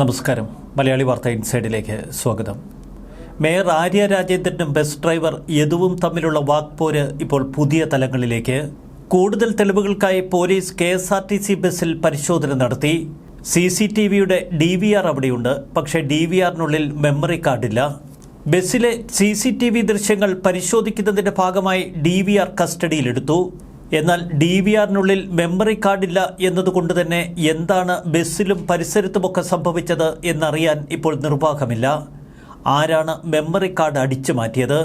നമസ്കാരം. മലയാളി വാർത്ത ഇൻസൈഡിലേക്ക് സ്വാഗതം. മേയർ ആര്യ രാജേന്ദ്രനും ബസ് ഡ്രൈവർ യദുവും തമ്മിലുള്ള വാക്പോര് ഇപ്പോൾ പുതിയ തലങ്ങളിലേക്ക്. കൂടുതൽ തെളിവുകൾക്കായി police K S R T C ബസ്സിൽ പരിശോധന നടത്തി. സി സി ടി വിയുടെ ഡി വി ആർ അവിടെയുണ്ട്. പക്ഷേ ഡി വി ആറിനുള്ളിൽ മെമ്മറി കാർഡില്ല. ബസ്സിലെ സി സി ടി വി ദൃശ്യങ്ങൾ പരിശോധിക്കുന്നതിന്റെ ഭാഗമായി ഡി വി ആർ കസ്റ്റഡിയിലെടുത്തു. എന്നാൽ ഡി വി ആറിനുള്ളിൽ മെമ്മറി കാർഡില്ല എന്നതുകൊണ്ട് തന്നെ എന്താണ് ബസ്സിലും പരിസരത്തുമൊക്കെ സംഭവിച്ചത് എന്നറിയാൻ ഇപ്പോൾ നിർവാഹമില്ല. ആരാണ് മെമ്മറി കാർഡ് അടിച്ചു മാറ്റിയത്?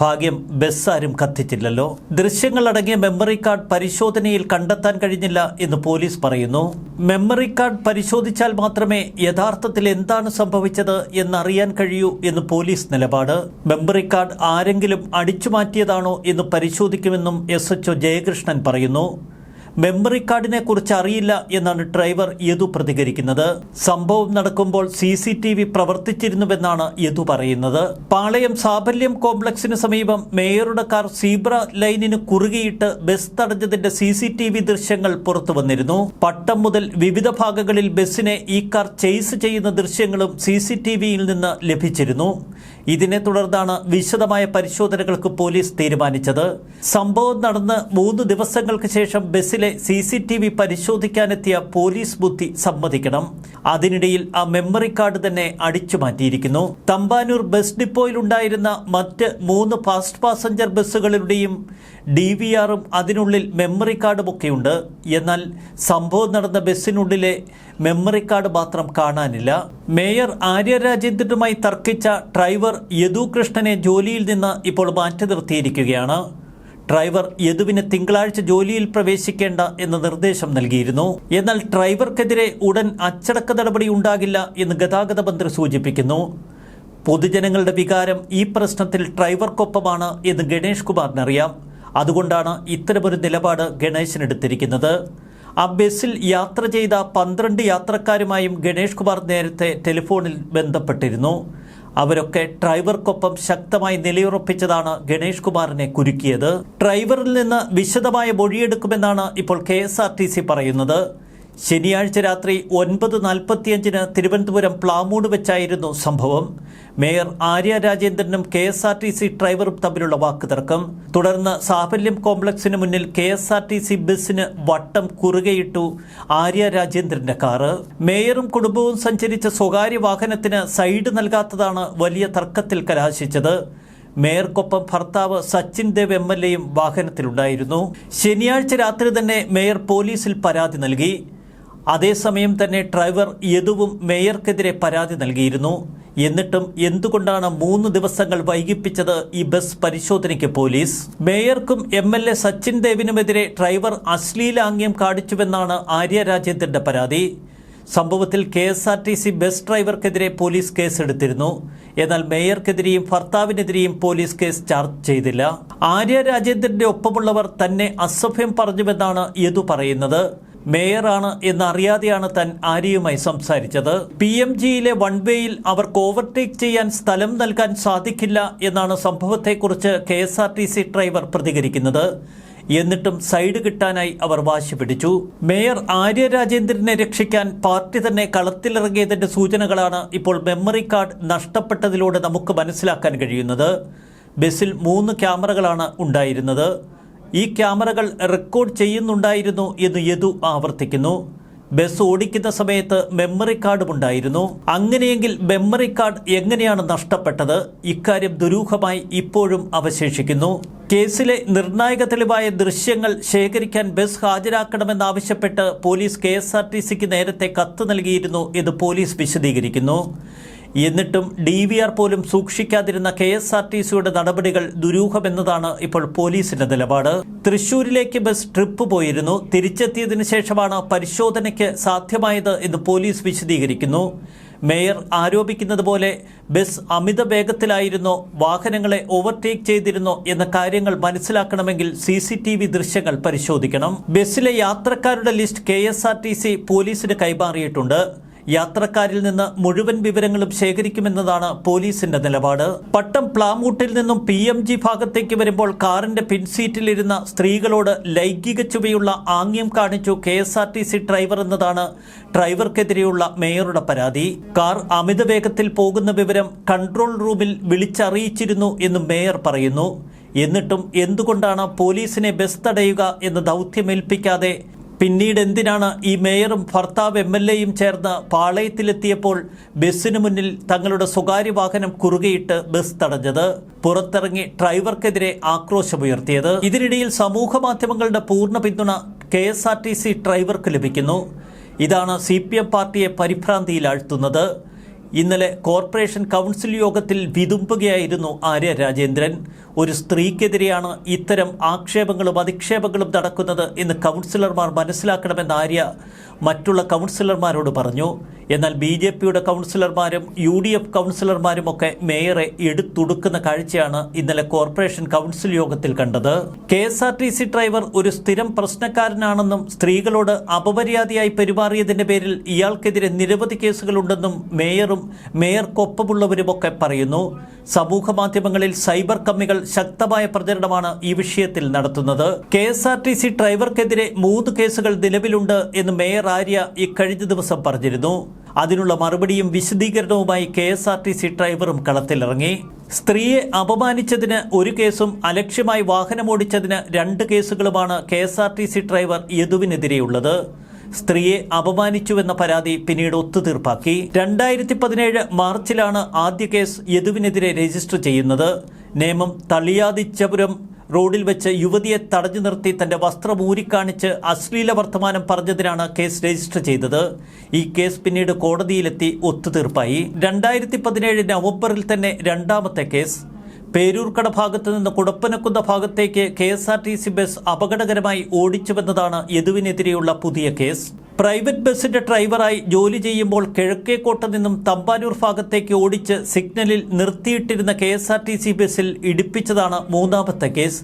ഭാഗ്യം ബസ്സാരും കത്തിച്ചില്ലല്ലോ. ദൃശ്യങ്ങളടങ്ങിയ മെമ്മറി കാർഡ് പരിശോധനയിൽ കണ്ടെത്താൻ കഴിഞ്ഞില്ല എന്ന് പോലീസ് പറയുന്നു. മെമ്മറി കാർഡ് പരിശോധിച്ചാൽ മാത്രമേ യഥാർത്ഥത്തിൽ എന്താണ് സംഭവിച്ചത് എന്നറിയാൻ കഴിയൂ എന്ന് പോലീസ് നിലപാട്. മെമ്മറി കാർഡ് ആരെങ്കിലും അടിച്ചു മാറ്റിയതാണോ എന്ന് പരിശോധിക്കുമെന്നും എസ് ജയകൃഷ്ണൻ പറയുന്നു. മെമ്മറി കാർഡിനെ കുറിച്ച് അറിയില്ല എന്നാണ് ഡ്രൈവർ യദു പ്രതികരിക്കുന്നത്. സംഭവം നടക്കുമ്പോൾ സി സി ടി വി പ്രവർത്തിച്ചിരുന്നുവെന്നാണ് യദു പറയുന്നത്. പാളയം സാഫല്യം കോംപ്ലക്സിന് സമീപം മേയറുടെ കാർ സീബ്ര ലൈനിന് കുറുകിയിട്ട് ബസ് തടഞ്ഞതിന്റെ സി സി ടി വി ദൃശ്യങ്ങൾ പുറത്തു വന്നിരുന്നു. പട്ടം മുതൽ വിവിധ ഭാഗങ്ങളിൽ ബസ്സിനെ ഈ കാർ ചെയ്സ് ചെയ്യുന്ന ദൃശ്യങ്ങളും സി സി ടി വിയിൽ നിന്ന് ലഭിച്ചിരുന്നു. ഇതിനെ തുടർന്നാണ് വിശദമായ പരിശോധനകൾക്ക് പോലീസ് തീരുമാനിച്ചത്. സംഭവം നടന്ന് മൂന്ന് ദിവസങ്ങൾക്ക് ശേഷം ബസ്സിലെ സി സി ടി വി പരിശോധിക്കാനെത്തിയ പോലീസ് ബുദ്ധി സമ്മതിക്കണം. അതിനിടയിൽ ആ മെമ്മറി കാർഡ് തന്നെ അടിച്ചു മാറ്റിയിരിക്കുന്നു. തമ്പാനൂർ ബസ് ഡിപ്പോയിലുണ്ടായിരുന്ന മറ്റ് മൂന്ന് ഫാസ്റ്റ് പാസഞ്ചർ ബസ്സുകളുടെയും ഡി വി ആറും അതിനുള്ളിൽ മെമ്മറി കാർഡുമൊക്കെയുണ്ട് എന്നാൽ സംഭവം നടന്ന ബസ്സിനുള്ളിലെ മെമ്മറി കാർഡ് മാത്രം കാണാനില്ല. മേയർ ആര്യ രാജേന്ദ്രനുമായി തർക്കിച്ച ഡ്രൈവർ യദു കൃഷ്ണനെ ജോലിയിൽ നിന്ന് ഇപ്പോൾ മാറ്റി നിർത്തിയിരിക്കുകയാണ്. ഡ്രൈവർ യദുവിന് തിങ്കളാഴ്ച ജോലിയിൽ പ്രവേശിക്കേണ്ട എന്ന നിർദ്ദേശം നൽകിയിരുന്നു. എന്നാൽ ഡ്രൈവർക്കെതിരെ ഉടൻ അച്ചടക്ക നടപടി ഉണ്ടാകില്ല എന്ന് ഗതാഗത മന്ത്രി സൂചിപ്പിക്കുന്നു. പൊതുജനങ്ങളുടെ വികാരം ഈ പ്രശ്നത്തിൽ ഡ്രൈവർക്കൊപ്പമാണ് എന്ന് ഗണേഷ് കുമാറിനറിയാം അതുകൊണ്ടാണ് ഇത്തരമൊരു നിലപാട് ഗണേശനെടുത്തിരിക്കുന്നത് ആ ബസ്സിൽ യാത്ര ചെയ്ത പന്ത്രണ്ട് യാത്രക്കാരുമായും ഗണേഷ് കുമാർ നേരത്തെ ടെലിഫോണിൽ ബന്ധപ്പെട്ടിരുന്നു. അവരൊക്കെ ഡ്രൈവർക്കൊപ്പം ശക്തമായി നിലയുറപ്പിച്ചതാണ് ഗണേഷ് കുമാറിനെ കുരുക്കിയത്. ഡ്രൈവറിൽ നിന്ന് വിശദമായ മൊഴിയെടുക്കുമെന്നാണ് ഇപ്പോൾ കെ പറയുന്നത്. ശനിയാഴ്ച രാത്രി ഒൻപത് നാൽപ്പത്തിയഞ്ചിന് തിരുവനന്തപുരം പ്ലാമൂട് വെച്ചായിരുന്നു സംഭവം. Mayor Arya രാജേന്ദ്രനും K S R T C ഡ്രൈവറും തമ്മിലുള്ള വാക്കുതർക്കം. തുടർന്ന് സാഫല്യം കോംപ്ലക്സിന് മുന്നിൽ K S R T C ബസ്സിന് വട്ടം കുറുകയിട്ടു ആര്യ രാജേന്ദ്രന്റെ കാറ്. മേയറും കുടുംബവും സഞ്ചരിച്ച സ്വകാര്യ വാഹനത്തിന് സൈഡ് നൽകാത്തതാണ് വലിയ തർക്കത്തിൽ കലാശിച്ചത്. മേയർക്കൊപ്പം ഭർത്താവ് സച്ചിൻ ദേവ് എം എൽ എയും വാഹനത്തിലുണ്ടായിരുന്നു. ശനിയാഴ്ച രാത്രി തന്നെ മേയർ പോലീസിൽ പരാതി നൽകി. അതേസമയം തന്നെ ഡ്രൈവർ യദുവും മേയർക്കെതിരെ പരാതി നൽകിയിരുന്നു. എന്നിട്ടും എന്തുകൊണ്ടാണ് മൂന്ന് ദിവസങ്ങൾ വൈകിപ്പിച്ചത് ഈ ബസ് പരിശോധനയ്ക്ക് പോലീസ്? മേയർക്കും എം എൽ എ സച്ചിൻ ദേവിനുമെതിരെ ഡ്രൈവർ അശ്ലീലാംഗ്യം കാണിച്ചുവെന്നാണ് ആര്യ രാജേന്ദ്രന്റെ പരാതി. സംഭവത്തിൽ K S R T C bus ഡ്രൈവർക്കെതിരെ police കേസെടുത്തിരുന്നു. എന്നാൽ മേയർക്കെതിരെയും ഭർത്താവിനെതിരെയും പോലീസ് കേസ് ചാർജ് ചെയ്തില്ല. ആര്യ രാജേന്ദ്രന്റെ ഒപ്പമുള്ളവർ തന്നെ അസഭ്യം പറഞ്ഞുവെന്നാണ് യദു പറയുന്നത്. മേയറാണ് എന്നറിയാതെയാണ് താൻ ആര്യയുമായി സംസാരിച്ചത്. പി എം ജിയിലെ വൺ വേയിൽ അവർക്ക് ഓവർടേക്ക് ചെയ്യാൻ സ്ഥലം നൽകാൻ സാധിക്കില്ല എന്നാണ് സംഭവത്തെക്കുറിച്ച് K S R T C driver പ്രതികരിക്കുന്നത്. എന്നിട്ടും സൈഡ് കിട്ടാനായി അവർ വാശി പിടിച്ചു. മേയർ ആര്യ രാജേന്ദ്രനെ രക്ഷിക്കാൻ പാർട്ടി തന്നെ കളത്തിലിറങ്ങിയതിന്റെ സൂചനകളാണ് ഇപ്പോൾ മെമ്മറി കാർഡ് നഷ്ടപ്പെട്ടതിലൂടെ നമുക്ക് മനസ്സിലാക്കാൻ കഴിയുന്നത്. ബസ്സിൽ മൂന്ന് ക്യാമറകളാണ് ഉണ്ടായിരുന്നത്. ഈ ക്യാമറകൾ റെക്കോർഡ് ചെയ്യുന്നുണ്ടായിരുന്നു എന്ന് യദു ആവർത്തിക്കുന്നു. ബസ് ഓടിക്കുന്ന സമയത്ത് മെമ്മറി കാർഡും ഉണ്ടായിരുന്നു. അങ്ങനെയെങ്കിൽ മെമ്മറി കാർഡ് എങ്ങനെയാണ് നഷ്ടപ്പെട്ടത്? ഇക്കാര്യം ദുരൂഹമായി ഇപ്പോഴും അവശേഷിക്കുന്നു. കേസിലെ നിർണായക തെളിവായ ദൃശ്യങ്ങൾ ശേഖരിക്കാൻ bus ഹാജരാക്കണമെന്നാവശ്യപ്പെട്ട് police K S R T സിക്ക് നേരത്തെ കത്ത് നൽകിയിരുന്നു എന്ന് പോലീസ് വിശദീകരിക്കുന്നു. എന്നിട്ടും ഡി വി ആർ പോലും സൂക്ഷിക്കാതിരുന്ന കെ എസ് ആർ ടി സിയുടെ നടപടികൾ ദുരൂഹമെന്നതാണ് ഇപ്പോൾ പോലീസിന്റെ നിലപാട്. തൃശൂരിലേക്ക് ബസ് ട്രിപ്പ് പോയിരുന്നു. തിരിച്ചെത്തിയതിനു ശേഷമാണ് പരിശോധനയ്ക്ക് സാധ്യമായത് എന്ന് പോലീസ് വിശദീകരിക്കുന്നു. മേയർ ആരോപിക്കുന്നത് പോലെ ബസ് അമിത വേഗത്തിലായിരുന്നോ. വാഹനങ്ങളെ ഓവർടേക്ക് ചെയ്തിരുന്നോ എന്ന കാര്യങ്ങൾ മനസ്സിലാക്കണമെങ്കിൽ സി സി ടി വി ദൃശ്യങ്ങൾ പരിശോധിക്കണം. ബസ്സിലെ യാത്രക്കാരുടെ list K S R T C പോലീസിന് കൈമാറിയിട്ടുണ്ട്. യാത്രക്കാരിൽ നിന്ന് മുഴുവൻ വിവരങ്ങളും ശേഖരിക്കുമെന്നതാണ് പോലീസിന്റെ നിലപാട്. പട്ടം പ്ലാമൂട്ടിൽ നിന്നും പി എം ജി ഭാഗത്തേക്ക് വരുമ്പോൾ കാറിന്റെ പിൻസീറ്റിലിരുന്ന സ്ത്രീകളോട് ലൈംഗിക ചുവയുള്ള ആംഗ്യം കാണിച്ചു K S R T C driver എന്നതാണ് ഡ്രൈവർക്കെതിരെയുള്ള മേയറുടെ പരാതി. കാർ അമിത വേഗത്തിൽ പോകുന്ന വിവരം കൺട്രോൾ റൂമിൽ വിളിച്ചറിയിച്ചിരുന്നു എന്ന് മേയർ പറയുന്നു. എന്നിട്ടും എന്തുകൊണ്ടാണ് പോലീസിനെ ബസ് തടയുക എന്ന് ദൗത്യമേൽപ്പിക്കാതെ പിന്നീട് എന്തിനാണ് ഈ മേയറും ഭർത്താവ് എം എൽ എയും ചേർന്ന് പാളയത്തിലെത്തിയപ്പോൾ ബസ്സിന് മുന്നിൽ തങ്ങളുടെ സ്വകാര്യ വാഹനം കുറുകയിട്ട് ബസ് തടഞ്ഞത്? പുറത്തിറങ്ങി ഡ്രൈവർക്കെതിരെ ആക്രോശമുയർത്തിയത്. ഇതിനിടയിൽ സമൂഹ മാധ്യമങ്ങളുടെ പൂർണ പിന്തുണ K S R T C ഡ്രൈവർക്ക് ലഭിക്കുന്നു. ഇതാണ് സി പി എം പാർട്ടിയെ പരിഭ്രാന്തിയിലാഴ്ത്തുന്നത്. ഇന്നലെ കോർപ്പറേഷൻ കൗൺസിൽ യോഗത്തിൽ വിതുമ്പുകയായിരുന്നു ആര്യ രാജേന്ദ്രൻ. ഒരു സ്ത്രീക്കെതിരെയാണ് ഇത്തരം ആക്ഷേപങ്ങളും അധിക്ഷേപങ്ങളും നടക്കുന്നത് എന്ന് കൗൺസിലർമാർ മനസ്സിലാക്കണമെന്ന് ആര്യ മറ്റുള്ള കൗൺസിലർമാരോട് പറഞ്ഞു. എന്നാൽ ബി ജെ പിയുടെ കൗൺസിലർമാരും യു ഡി എഫ് കൗൺസിലർമാരുമൊക്കെ മേയറെ എടുത്തുടുക്കുന്ന കാഴ്ചയാണ് ഇന്നലെ കോർപ്പറേഷൻ കൗൺസിൽ യോഗത്തിൽ കണ്ടത്. K S R T C driver ഒരു സ്ഥിരം പ്രശ്നക്കാരനാണെന്നും സ്ത്രീകളോട് അപമര്യാദയായി പെരുമാറിയതിന്റെ പേരിൽ ഇയാൾക്കെതിരെ നിരവധി കേസുകളുണ്ടെന്നും മേയറും മേയർക്കൊപ്പമുള്ളവരുമൊക്കെ പറയുന്നു. സമൂഹ മാധ്യമങ്ങളിൽ സൈബർ കമ്മികൾ ശക്തമായ പ്രചരണമാണ് ഈ വിഷയത്തിൽ നടത്തുന്നത്. K S R T C ഡ്രൈവർക്കെതിരെ മൂന്ന് കേസുകൾ നിലവിലുണ്ട് എന്ന് മേയർ ആര്യ ഇക്കഴിഞ്ഞ ദിവസം പറഞ്ഞിരുന്നു. അതിനുള്ള മറുപടിയും വിശദീകരണവുമായി K S R T C ഡ്രൈവറും കളത്തിലിറങ്ങി. സ്ത്രീയെ അപമാനിച്ചതിന് ഒരു കേസും അലക്ഷ്യമായി വാഹനമോടിച്ചതിന് രണ്ട് കേസുകളുമാണ് K S R T C driver യദുവിനെതിരെയുള്ളത്. സ്ത്രീയെ അപമാനിച്ചുവെന്ന പരാതി പിന്നീട് ഒത്തുതീർപ്പാക്കി. രണ്ടായിരത്തി പതിനേഴ് മാർച്ചിലാണ് ആദ്യ കേസ് യദുവിനെതിരെ രജിസ്റ്റർ ചെയ്യുന്നത്. നേമം തളിയാതിച്ചപുരം റോഡിൽ വെച്ച് യുവതിയെ തടഞ്ഞു നിർത്തി തന്റെ വസ്ത്രം ഊരിക്കാണിച്ച് അശ്ലീല വർത്തമാനം പറഞ്ഞതിനാണ് കേസ് രജിസ്റ്റർ ചെയ്തത്. ഈ കേസ് പിന്നീട് കോടതിയിലെത്തി ഒത്തുതീർപ്പായി. രണ്ടായിരത്തി പതിനേഴ് നവംബറിൽ തന്നെ രണ്ടാമത്തെ കേസ്. പേരൂർക്കട ഭാഗത്ത് നിന്ന് കുടപ്പനക്കുന്ന ഭാഗത്തേക്ക് K S R T C bus അപകടകരമായി ഓടിച്ചുവെന്നതാണ് യദുവിനെതിരെയുള്ള പുതിയ കേസ്. പ്രൈവറ്റ് ബസിന്റെ ഡ്രൈവറായി ജോലി ചെയ്യുമ്പോൾ കിഴക്കേക്കോട്ട നിന്നും തമ്പാനൂർ ഭാഗത്തേക്ക് ഓടിച്ച് സിഗ്നലിൽ നിർത്തിയിട്ടിരുന്ന കെ ബസ്സിൽ ഇടിപ്പിച്ചതാണ് മൂന്നാമത്തെ കേസ്.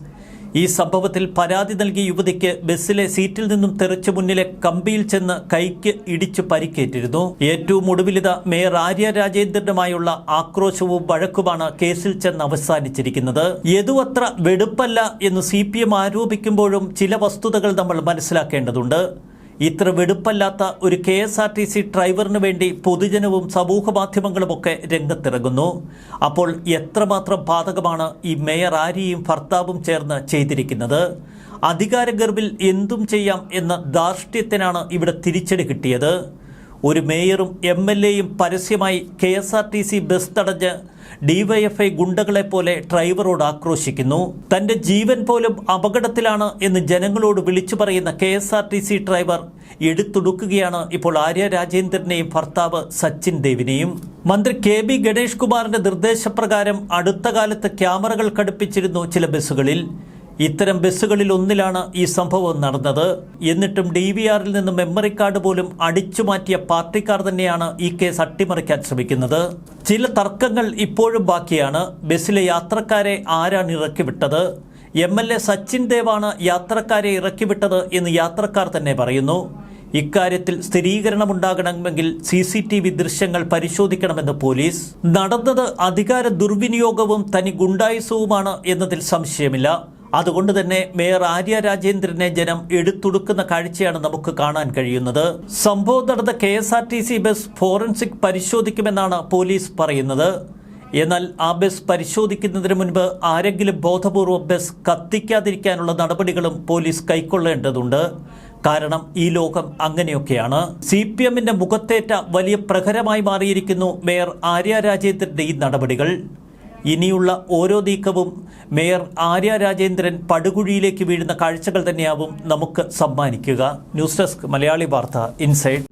ഈ സംഭവത്തിൽ പരാതി നൽകിയ യുവതിക്ക് ബസ്സിലെ സീറ്റിൽ നിന്നും തെറിച്ച് മുന്നിലെ കമ്പിയിൽ ചെന്ന് കൈക്ക് ഇടിച്ചു പരിക്കേറ്റിരുന്നു. ഏറ്റവും ഒടുവിലിത മേയർ ആര്യ രാജേന്ദ്രനുമായുള്ള ആക്രോശവും വഴക്കുമാണ് കേസിൽ ചെന്ന് അവസാനിച്ചിരിക്കുന്നത്. യതുവത്ര വെടുപ്പല്ല എന്ന് സി ആരോപിക്കുമ്പോഴും ചില വസ്തുതകൾ നമ്മൾ മനസ്സിലാക്കേണ്ടതുണ്ട്. ഇത്ര വെടുപ്പല്ലാത്ത ഒരു K S R T C ഡ്രൈവറിന് വേണ്ടി പൊതുജനവും സമൂഹ മാധ്യമങ്ങളുമൊക്കെ രംഗത്തിറങ്ങുന്നു. അപ്പോൾ എത്രമാത്രം ബാധകമാണ് ഈ മേയർ ആര്യയും ഭർത്താവും ചേർന്ന് ചെയ്തിരിക്കുന്നത്? അധികാര ഗർഭിൽ എന്തും ചെയ്യാം എന്ന ധാർഷ്ട്യത്തിനാണ് ഇവിടെ തിരിച്ചടി കിട്ടിയത്. ഒരു മേയറും എം എൽ എയും പരസ്യമായി K S R T C bus തടഞ്ഞ് ഡിവൈഎഫ്ഐ ഗുണ്ടകളെ പോലെ ഡ്രൈവറോട് ആക്രോശിക്കുന്നു. തന്റെ ജീവൻ പോലും അപകടത്തിലാണ് എന്ന് ജനങ്ങളോട് വിളിച്ചു പറയുന്ന K S R T C driver എടുത്തുടുക്കുകയാണ് ഇപ്പോൾ ആര്യ രാജേന്ദ്രനെയും ഭർത്താവ് സച്ചിൻ ദേവിനെയും. മന്ത്രി കെ ബി ഗണേഷ് കുമാറിന്റെ നിർദ്ദേശപ്രകാരം അടുത്ത കാലത്ത് ക്യാമറകൾ ഘടിപ്പിച്ചിരുന്നു ചില ബസ്സുകളിൽ. ഇത്തരം ബസ്സുകളിൽ ഒന്നിലാണ് ഈ സംഭവം നടന്നത്. എന്നിട്ടും ഡി വി ആറിൽ നിന്ന് മെമ്മറി കാർഡ് പോലും അടിച്ചു മാറ്റിയ പാർട്ടിക്കാർ തന്നെയാണ് ഈ കേസ് അട്ടിമറിക്കാൻ ശ്രമിക്കുന്നത്. ചില തർക്കങ്ങൾ ഇപ്പോഴും ബാക്കിയാണ്. ബസ്സിലെ യാത്രക്കാരെ ആരാണ് ഇറക്കിവിട്ടത്? എം എൽ എ സച്ചിൻ ദേവാണ് യാത്രക്കാരെ ഇറക്കിവിട്ടത് എന്ന് യാത്രക്കാർ തന്നെ പറയുന്നു. ഇക്കാര്യത്തിൽ സ്ഥിരീകരണമുണ്ടാകണമെങ്കിൽ സി സി ടി വി ദൃശ്യങ്ങൾ പരിശോധിക്കണമെന്ന് പോലീസ്. നടന്നത് അധികാര ദുർവിനിയോഗവും തനി ഗുണ്ടായുസവുമാണ് എന്നതിൽ സംശയമില്ല. അതുകൊണ്ട് തന്നെ മേയർ ആര്യ രാജേന്ദ്രനെ ജനം എടുത്തുടുക്കുന്ന കാഴ്ചയാണ് നമുക്ക് കാണാൻ കഴിയുന്നത്. സംഭവം നടന്ന K S R T C bus forensic പരിശോധിക്കുമെന്നാണ് police പറയുന്നത്. എന്നാൽ ആ ബസ് പരിശോധിക്കുന്നതിന് മുൻപ് ആരെങ്കിലും ബോധപൂർവം ബസ് കത്തിക്കാതിരിക്കാനുള്ള നടപടികളും പോലീസ് കൈക്കൊള്ളേണ്ടതുണ്ട്. കാരണം ഈ ലോകം അങ്ങനെയൊക്കെയാണ്. സി പി എമ്മിന്റെ മുഖത്തേറ്റ വലിയ പ്രഹരമായി മാറിയിരിക്കുന്നു മേയർ ആര്യ രാജേന്ദ്രന്റെ ഈ നടപടികൾ. ഇനിയുള്ള ഓരോ നീക്കവും മേയർ ആര്യ രാജേന്ദ്രൻ പടുകുഴിയിലേക്ക് വീഴുന്ന കാഴ്ചകൾ തന്നെയാവും നമുക്ക് സമ്മാനിക്കുക. ന്യൂസ് ഡെസ്ക് മലയാളി വാർത്ത ഇൻസൈഡ്.